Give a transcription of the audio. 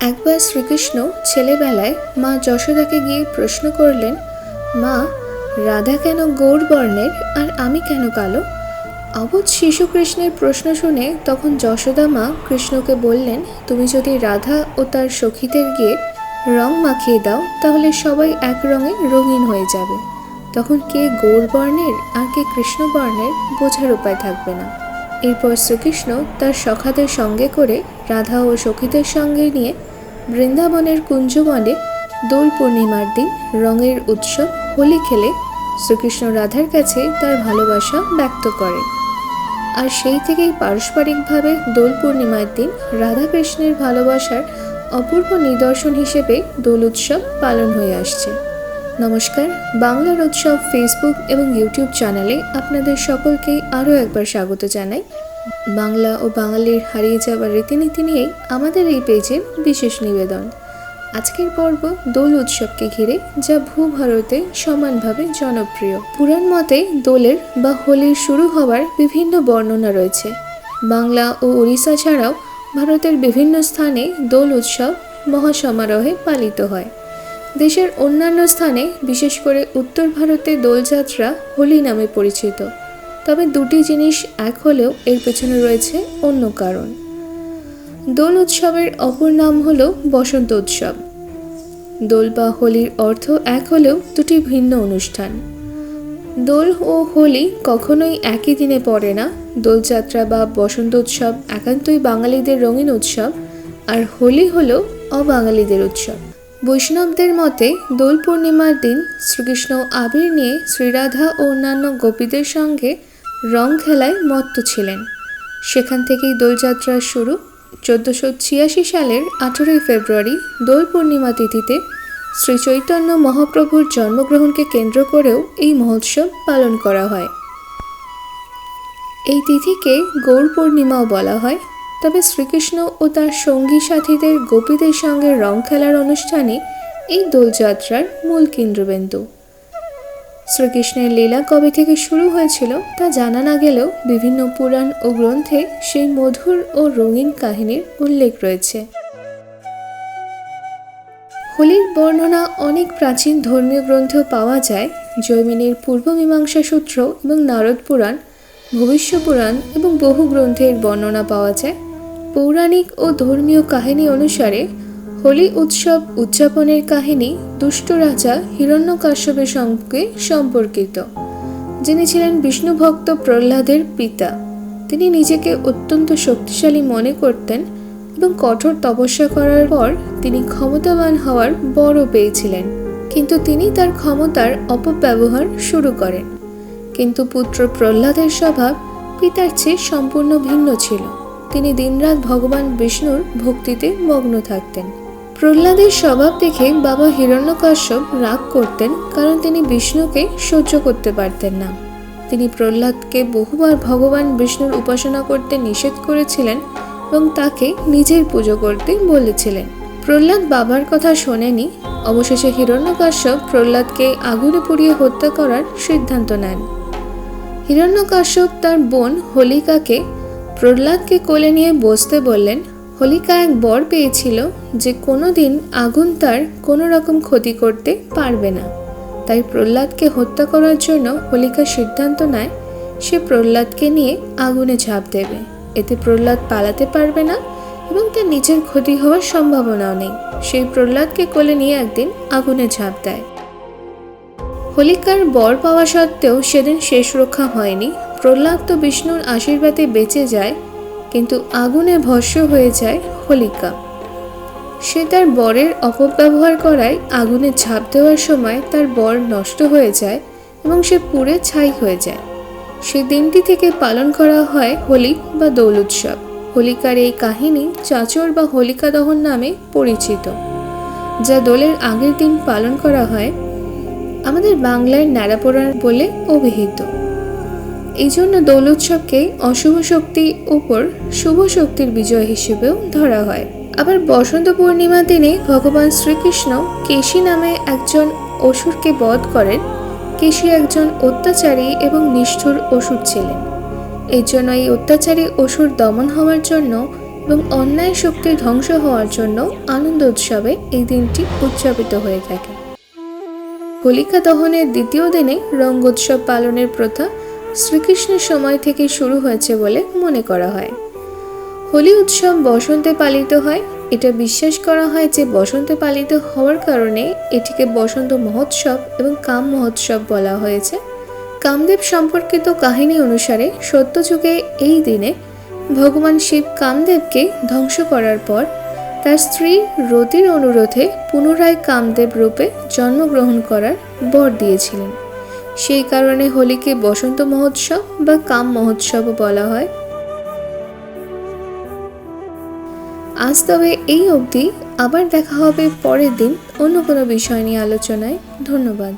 একবার শ্রীকৃষ্ণ ছেলেবেলায় মা যশোদাকে গিয়ে প্রশ্ন করলেন, মা, রাধা কেন গৌর বর্ণের আর আমি কেন কালো? অবধ শিশু কৃষ্ণের প্রশ্ন শুনে তখন যশোদা মা কৃষ্ণকে বললেন, তুমি যদি রাধা ও তার সখীদের গিয়ে রং মাখিয়ে দাও, তাহলে সবাই এক রঙে রঙিন হয়ে যাবে। তখন কে গৌর বর্ণের আর কে কৃষ্ণ বর্ণের বোঝার উপায় থাকবে না। এরপর শ্রীকৃষ্ণ তার সখাদের সঙ্গে করে রাধা ও সখীদের সঙ্গে নিয়ে বৃন্দাবনের কুঞ্জবনে দোল পূর্ণিমার দিন রঙের উৎসব, হোলি খেলে শ্রীকৃষ্ণ রাধার কাছে তার ভালোবাসা ব্যক্ত করেন। আর সেই থেকেই পারস্পরিকভাবে দোল পূর্ণিমার দিন রাধাকৃষ্ণের ভালোবাসার অপূর্ব নিদর্শন হিসেবে দোল উৎসব পালন হয়ে আসছে। নমস্কার, বাংলার উৎসব ফেসবুক এবং ইউটিউব চ্যানেলে আপনাদের সকলকেই আরও একবার স্বাগত জানাই। বাংলা ও বাঙালির হারিয়ে যাওয়ার রীতিনীতি নিয়েই আমাদের এই পেজের বিশেষ নিবেদন। আজকের পর্ব দোল উৎসবকে ঘিরে, যা ভূভারতে সমানভাবে জনপ্রিয়। পুরাণ মতে দোলের বা হোলির শুরু হওয়ার বিভিন্ন বর্ণনা রয়েছে। বাংলা ও উড়িষ্যা ছাড়াও ভারতের বিভিন্ন স্থানে দোল উৎসব মহাসমারোহে পালিত হয়। দেশের অন্যান্য স্থানে, বিশেষ করে উত্তর ভারতে দোলযাত্রা হোলি নামে পরিচিত। তবে দুটি জিনিস এক হলেও এর পেছনে রয়েছে অন্য কারণ। দোল উৎসবের অপর নাম হল বসন্ত উৎসব। দোল বা হোলির অর্থ এক হলেও দুটি ভিন্ন অনুষ্ঠান। দোল ও হোলি কখনোই একই দিনে পড়ে না। দোলযাত্রা বা বসন্ত উৎসব একান্তই বাঙালিদের রঙিন উৎসব, আর হোলি হলো অবাঙালিদের উৎসব। বৈষ্ণবদের মতে দোল পূর্ণিমার দিন শ্রীকৃষ্ণ আবির নিয়ে শ্রীরাধা ও অন্যান্য গোপীদের সঙ্গে রং খেলায় মত্ত ছিলেন। সেখান থেকেই দোলযাত্রার শুরু। চোদ্দোশো ছিয়াশি সালের আঠেরোই ফেব্রুয়ারি দোল পূর্ণিমা তিথিতে শ্রী চৈতন্য মহাপ্রভুর জন্মগ্রহণকে কেন্দ্র করেও এই মহোৎসব পালন করা হয়। এই তিথিকে গৌর পূর্ণিমাও বলা হয়। তবে শ্রীকৃষ্ণ ও তার সঙ্গী সাথীদের গোপীদের সঙ্গে রং খেলার অনুষ্ঠানে এই দোলযাত্রার মূল কেন্দ্রবিন্দু। শ্রীকৃষ্ণের লীলা কবে থেকে শুরু হয়েছিল তা জানা না গেলেও বিভিন্ন পুরাণ ও গ্রন্থে সেই মধুর ও রঙিন কাহিনীর উল্লেখ রয়েছে। হোলির বর্ণনা অনেক প্রাচীন ধর্মীয় গ্রন্থেও পাওয়া যায়, জৈমিনীর পূর্ব মীমাংসা সূত্র এবং নারদ পুরাণ, ভবিষ্য পুরাণ এবং বহু গ্রন্থের বর্ণনা পাওয়া যায়। পৌরাণিক ও ধর্মীয় কাহিনী অনুসারে, হোলি উৎসব উদযাপনের কাহিনী দুষ্ট রাজা হিরণ্যকাশ্যপের সঙ্গে সম্পর্কিত। যিনি ছিলেন বিষ্ণুভক্ত প্রহ্লাদের পিতা। তিনি নিজেকে অত্যন্ত শক্তিশালী মনে করতেন এবং কঠোর তপস্যা করার পর তিনি ক্ষমতাবান হওয়ার বড় পেয়েছিলেন। কিন্তু তিনি তার ক্ষমতার অপব্যবহার শুরু করেন। কিন্তু পুত্র প্রহ্লাদের স্বভাব পিতার চেয়ে সম্পূর্ণ ভিন্ন ছিল। তিনি দিনরাত ভগবান বিষ্ণুর ভক্তিতে মগ্ন থাকতেন। প্রহ্লাদের স্বভাব দেখে বাবা হিরণ্যকাশ্যপ রাগ করতেন, কারণ তিনি বিষ্ণুকে সহ্য করতে পারতেন না। তিনি প্রহ্লাদকে বহুবার ভগবান বিষ্ণুর উপাসনা করতে নিষেধ করেছিলেন এবং তাকে নিজের পুজো করতে বলেছিলেন। প্রহ্লাদ বাবার কথা শোনেনি, অবশেষে হিরণ্যকাশ্যপ প্রহ্লাদকে আগুনে পুড়িয়ে হত্যা করার সিদ্ধান্ত নেন। হিরণ্যকাশ্যপ তার বোন হোলিকাকে প্রহ্লাদকে কোলে নিয়ে বসতে বললেন, হোলিকা এক বর পেয়েছিল যে কোনো দিন আগুন তার কোনো রকম ক্ষতি করতে পারবে না। তাই প্রহ্লাদকে হত্যা করার জন্য হোলিকা সিদ্ধান্ত নেয়, সে প্রহ্লাদকে নিয়ে আগুনে ঝাঁপ দেবে। এতে প্রহ্লাদ পালাতে পারবে না এবং তার নিজের ক্ষতি হওয়ার সম্ভাবনাও নেই। সেই প্রহ্লাদকে কোলে নিয়ে একদিন আগুনে ঝাঁপ দেয়। হোলিকার বর পাওয়া সত্ত্বেও সেদিন শেষ রক্ষা হয়নি। প্রহ্লাদ তো বিষ্ণুর আশীর্বাদে বেঁচে যায়, কিন্তু আগুনে ভস্য হয়ে যায় হোলিকা। সে তার বরের অপব্যবহার করায় আগুনে ঝাঁপ দেওয়ার সময় তার বর নষ্ট হয়ে যায় এবং সে পুড়ে ছাই হয়ে যায়। সেই দিনটি থেকে পালন করা হয় হোলি বা দোল উৎসব। হোলিকার এই কাহিনী চাচর বা হোলিকা দহন নামে পরিচিত, যা দোলের আগের দিন পালন করা হয় আমাদের বাংলার ন্যাড়াপোড়ার বলে অভিহিত। এই জন্য দোল উৎসবকে অশুভ শক্তির উপর শুভ শক্তির বিজয় হিসেবেও ধরা হয়। আবার বসন্ত পূর্ণিমা দিনে ভগবান শ্রীকৃষ্ণ কেশী নামে একজন অসুরকে বধ করেন। কেশী একজন অত্যাচারী এবং নিষ্ঠুর অসুর ছিলেন। এই জন্য এই অত্যাচারী অসুর দমন হওয়ার জন্য এবং অন্যায় শক্তি ধ্বংস হওয়ার জন্য আনন্দ উৎসবে এই দিনটি উদযাপিত হয়ে থাকে। হোলিকা দহনের দ্বিতীয় দিনে রঙ্গোৎসব পালনের প্রথা শ্রীকৃষ্ণের সময় থেকে শুরু হয়েছে বলে মনে করা হয়। হোলি উৎসব বসন্তে পালিত হয়। এটা বিশ্বাস করা হয় যে বসন্তে পালিত হওয়ার কারণে এটিকে বসন্ত মহোৎসব এবং কাম মহোৎসব বলা হয়েছে। কামদেব সম্পর্কিত কাহিনী অনুসারে সত্যযুগে এই দিনে ভগবান শিব কামদেবকে ধ্বংস করার পর তার স্ত্রী রতির অনুরোধে পুনরায় কামদেব রূপে জন্মগ্রহণ করার বর দিয়েছিলেন। সেই কারণে হোলিকে বসন্ত মহোৎসব বা কাম মহোৎসবও বলা হয়। আজ তবে এই অবধি, আবার দেখা হবে পরের দিন অন্য কোনো বিষয় নিয়ে আলোচনায়। ধন্যবাদ।